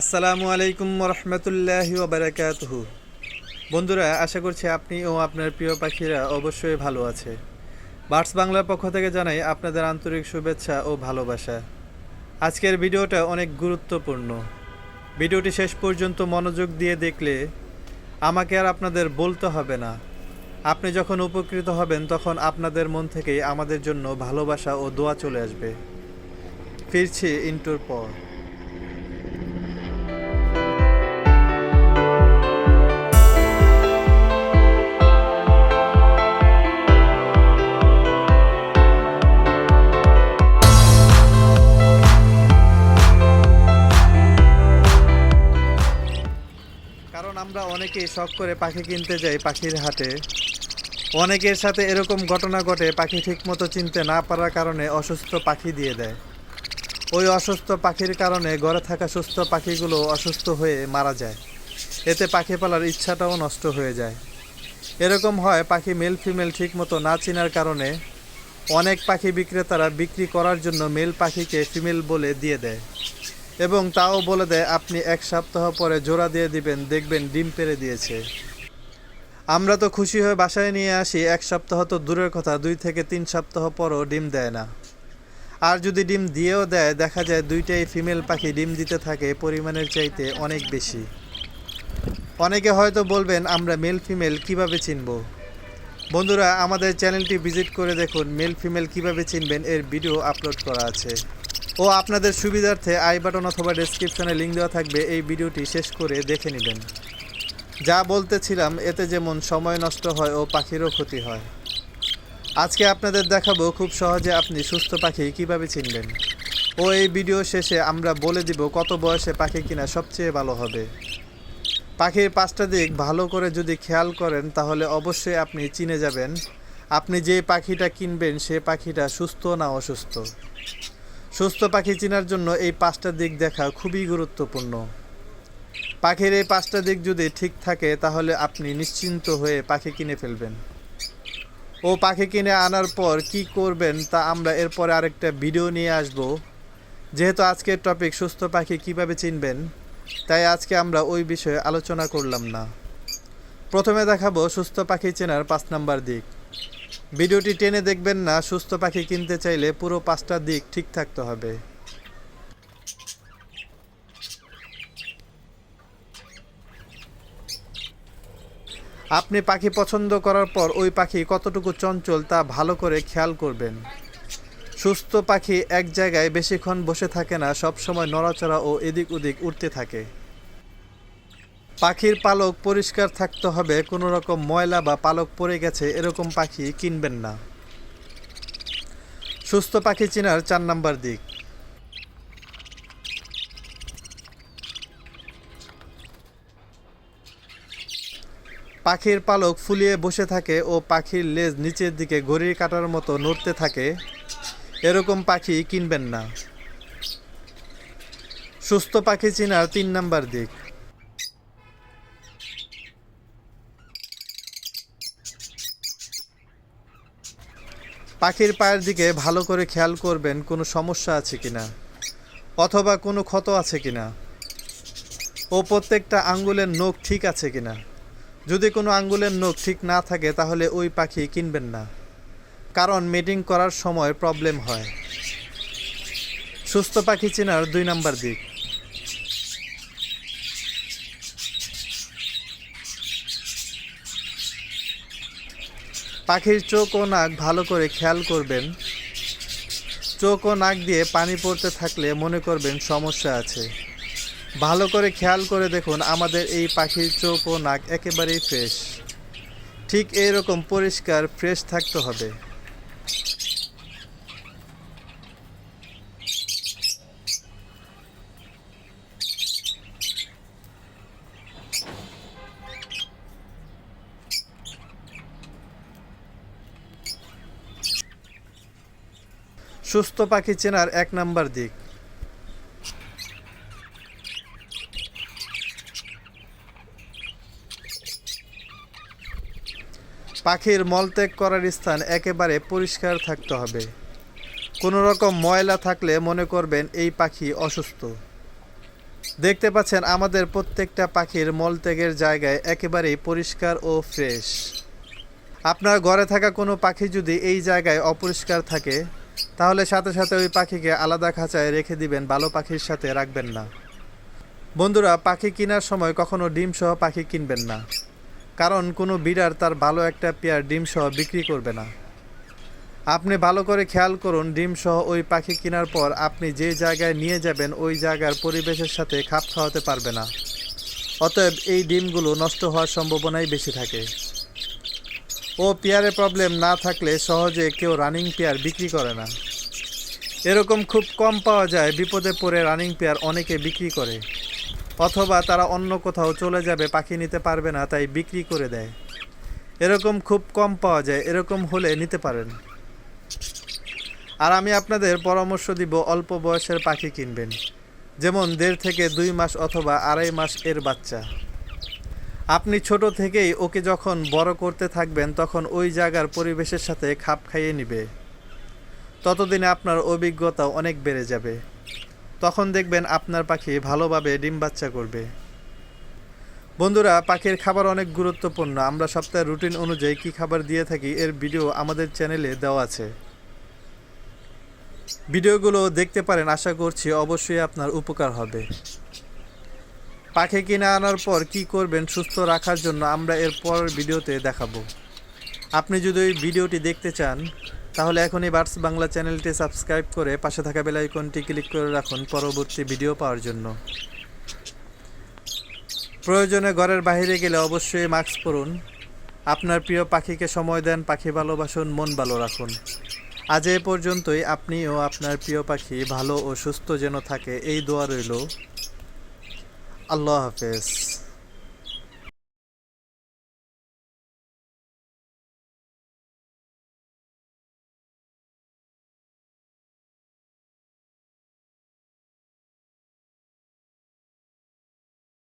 আসসালামু আলাইকুম রহমতুল্লাহি ওবরাকাতুহ। বন্ধুরা, আশা করছি আপনি ও আপনার প্রিয় পাখিরা অবশ্যই ভালো আছে। বার্ডস বাংলার পক্ষ থেকে জানাই আপনাদের আন্তরিক শুভেচ্ছা ও ভালোবাসা। আজকের ভিডিওটা অনেক গুরুত্বপূর্ণ। ভিডিওটি শেষ পর্যন্ত মনোযোগ দিয়ে দেখলে আমাকে আর আপনাদের বলতে হবে না। আপনি যখন উপকৃত হবেন, তখন আপনাদের মন থেকেই আমাদের জন্য ভালোবাসা ও দোয়া চলে আসবে। ফিরছি ইন্টুর পর। অনেকেই শখ করে পাখি কিনতে যায় পাখির হাটে। অনেকের সাথে এরকম ঘটনা ঘটে, পাখি ঠিকমতো চিনতে না পারার কারণে অসুস্থ পাখি দিয়ে দেয়। ওই অসুস্থ পাখির কারণে ঘরে থাকা সুস্থ পাখিগুলো অসুস্থ হয়ে মারা যায়। এতে পাখি পালার ইচ্ছাটাও নষ্ট হয়ে যায়। এরকম হয় পাখি মেল ফিমেল ঠিকমতো না চেনার কারণে অনেক পাখি বিক্রেতারা বিক্রি করার জন্য মেল পাখিকে ফিমেল বলে দিয়ে দেয়। এবং তাও বলে দেয়, আপনি এক সপ্তাহ পরে জোড়া দিয়ে দিবেন, দেখবেন ডিম পেরে দিয়েছে। আমরা তো খুশি হয়ে বাসায় নিয়ে আসি, এক সপ্তাহ তো দূরের কথা, দুই থেকে তিন সপ্তাহ পরও ডিম দেয় না। আর যদি ডিম দিয়েও দেয়, দেখা যায় দুইটাই ফিমেল পাখি ডিম দিতে থাকে, পরিমাণের চাইতে অনেক বেশি। অনেকে হয়তো বলবেন, আমরা মেল ফিমেল কীভাবে চিনব? বন্ধুরা, আমাদের চ্যানেলটি ভিজিট করে দেখুন, মেল ফিমেল কীভাবে চিনবেন, এর ভিডিও আপলোড করা আছে। ও আপনাদের সুবিধার্থে আই বাটন অথবা ডেসক্রিপশনে লিঙ্ক দেওয়া থাকবে, এই ভিডিওটি শেষ করে দেখে নেবেন। যা বলতেছিলাম, এতে যেমন সময় নষ্ট হয় ও পাখিরও ক্ষতি হয়। আজকে আপনাদের দেখাবো খুব সহজে আপনি সুস্থ পাখি কীভাবে চিনবেন। ও এই ভিডিও শেষে আমরা বলে দিব কত বয়সে পাখি কিনা সবচেয়ে ভালো হবে। পাখির পাঁচটা দিক ভালো করে যদি খেয়াল করেন, তাহলে অবশ্যই আপনি চিনে যাবেন। আপনি যে পাখিটা কিনবেন, সে পাখিটা সুস্থ না অসুস্থ? সুস্থ পাখি চেনার জন্য এই পাঁচটা দিক দেখা খুবই গুরুত্বপূর্ণ। পাখির এই পাঁচটা দিক যদি ঠিক থাকে, তাহলে আপনি নিশ্চিন্ত হয়ে পাখি কিনে ফেলবেন। ও পাখি কিনে আনার পর কি করবেন, তা আমরা এরপরে আরেকটা ভিডিও নিয়ে আসব। যেহেতু আজকের টপিক সুস্থ পাখি কীভাবে চিনবেন, তাই আজকে আমরা ওই বিষয়ে আলোচনা করলাম না। প্রথমে দেখাবো সুস্থ পাখি চেনার পাঁচ নাম্বার দিক। ভিডিওটি টেনে দেখবেন না, সুস্থ পাখি কিনতে চাইলে পুরো পাঁচটা দিক ঠিক থাকতে হবে। আপনি পাখি পছন্দ করার পর ওই পাখি কতটুকু চঞ্চল তা ভালো করে খেয়াল করবেন। সুস্থ পাখি এক জায়গায় বেশিক্ষণ বসে থাকে না সব সময় নড়াচড়া ও এদিক ওদিক উঠতে থাকে। পাখির পালক পরিষ্কার থাকতে হবে, কোনো রকম ময়লা বা পালক পড়ে গেছে, এরকম পাখি কিনবেন না। সুস্থ পাখি চেনার চার নাম্বার দিক। পাখির পালক ফুলিয়ে বসে থাকে ও পাখির লেজ নিচের দিকে ঘড়ির কাটার মতো নড়তে থাকে, এরকম পাখি কিনবেন না। সুস্থ পাখি চেনার তিন নাম্বার দিক। পাখির পায়ের দিকে ভালো করে খেয়াল করবেন কোনো সমস্যা আছে কিনা, অথবা কোনো ক্ষত আছে কিনা, ও প্রত্যেকটা আঙ্গুলের নখ ঠিক আছে কিনা। যদি কোনো আঙ্গুলের নখ ঠিক না থাকে, তাহলে ওই পাখি কিনবেন না, কারণ মিটিং করার সময় প্রবলেম হয়। সুস্থ পাখি চেনার দুই নাম্বার দিক। পাখির চোখ ও নাক ভালো করে খেয়াল করবেন। চোখ ও নাক দিয়ে পানি পড়তে থাকলে মনে করবেন সমস্যা আছে। ভালো করে খেয়াল করে দেখুন, আমাদের এই পাখির চোখ ও নাক একেবারেই ফ্রেশ। ঠিক এইরকম পরিষ্কার, ফ্রেশ থাকতে হবে। সুস্থ পাখি চেনার এক নাম্বার দিক। পাখির মলত্যাগ করার স্থান একেবারে পরিষ্কার থাকতে হবে। কোনো রকম ময়লা থাকলে মনে করবেন এই পাখি অসুস্থ। দেখতে পাচ্ছেন আমাদের প্রত্যেকটা পাখির মলত্যাগের জায়গায় একেবারেই পরিষ্কার ও ফ্রেশ। আপনার ঘরে থাকা কোনো পাখি যদি এই জায়গায় অপরিষ্কার থাকে তাহলে সাথে সাথে ওই পাখিকে আলাদা খাঁচায় রেখে দিবেন, ভালো পাখির সাথে রাখবেন না। বন্ধুরা, পাখি কেনার সময় কখনো ডিম সহ পাখি কিনবেন না। কারণ কোনো বিড়ার তার ভালো একটা পেয়ার ডিম সহ বিক্রি করবে না। আপনি ভালো করে খেয়াল করুন, ডিম সহ ওই পাখি কেনার পর আপনি যে জায়গায় নিয়ে যাবেন, ওই জায়গার পরিবেশের সাথে খাপ খাওয়াতে পারবে না। অতএব এই ডিমগুলো নষ্ট হওয়ার সম্ভাবনাই বেশি থাকে। ও পেয়ারে প্রবলেম না থাকলে সহজে কেউ রানিং পেয়ার বিক্রি করে না। এরকম খুব কম পাওয়া যায়, বিপদে পড়ে রানিং পেয়ার অনেকে বিক্রি করে। অথবা তারা অন্য কোথাও চলে যাবে, পাখি নিতে পারবে না, তাই বিক্রি করে দেয়। এরকম খুব কম পাওয়া যায়, এরকম হলে নিতে পারেন। আর আমি আপনাদের পরামর্শ দিব অল্প বয়সের পাখি কিনবেন, যেমন দেড় থেকে দুই মাস অথবা আড়াই মাস এর বাচ্চা। আপনি ছোট থেকেই ওকে যখন বড় করতে থাকবেন, তখন ওই জায়গার পরিবেশের সাথে খাপ খাইয়ে নিবে। ততদিনে আপনার অভিজ্ঞতা অনেক বেড়ে যাবে। তখন দেখবেন আপনার পাখি ভালোভাবে ডিম বাচ্চা করবে। বন্ধুরা, পাখির খাবার অনেক গুরুত্বপূর্ণ। আমরা সপ্তাহের রুটিন অনুযায়ী কী খাবার দিয়ে থাকি এর ভিডিও আমাদের চ্যানেলে দেওয়া আছে। ভিডিওগুলো দেখতে পারেন, আশা করছি অবশ্যই আপনার উপকার হবে। পাখি কিনে আনার পর কি করবেন সুস্থ রাখার জন্য আমরা এর পরের ভিডিওতে দেখাবো। আপনি যদি ওই ভিডিওটি দেখতে চান তাহলে এখনই বার্ডস বাংলা চ্যানেলটি সাবস্ক্রাইব করে পাশে থাকা বেল আইকনটি ক্লিক করে রাখুন পরবর্তী ভিডিও পাওয়ার জন্য। প্রয়োজনে ঘরের বাইরে গেলে অবশ্যই মাস্ক পরুন। আপনার প্রিয় পাখিকে সময় দেন পাখি ভালোবাসুন, মন ভালো রাখুন। আজ এ পর্যন্তই আপনিও আপনার প্রিয় পাখি ভালো ও সুস্থ যেন থাকে, এই দোয়া রইল। আল্লাহ হাফেজ।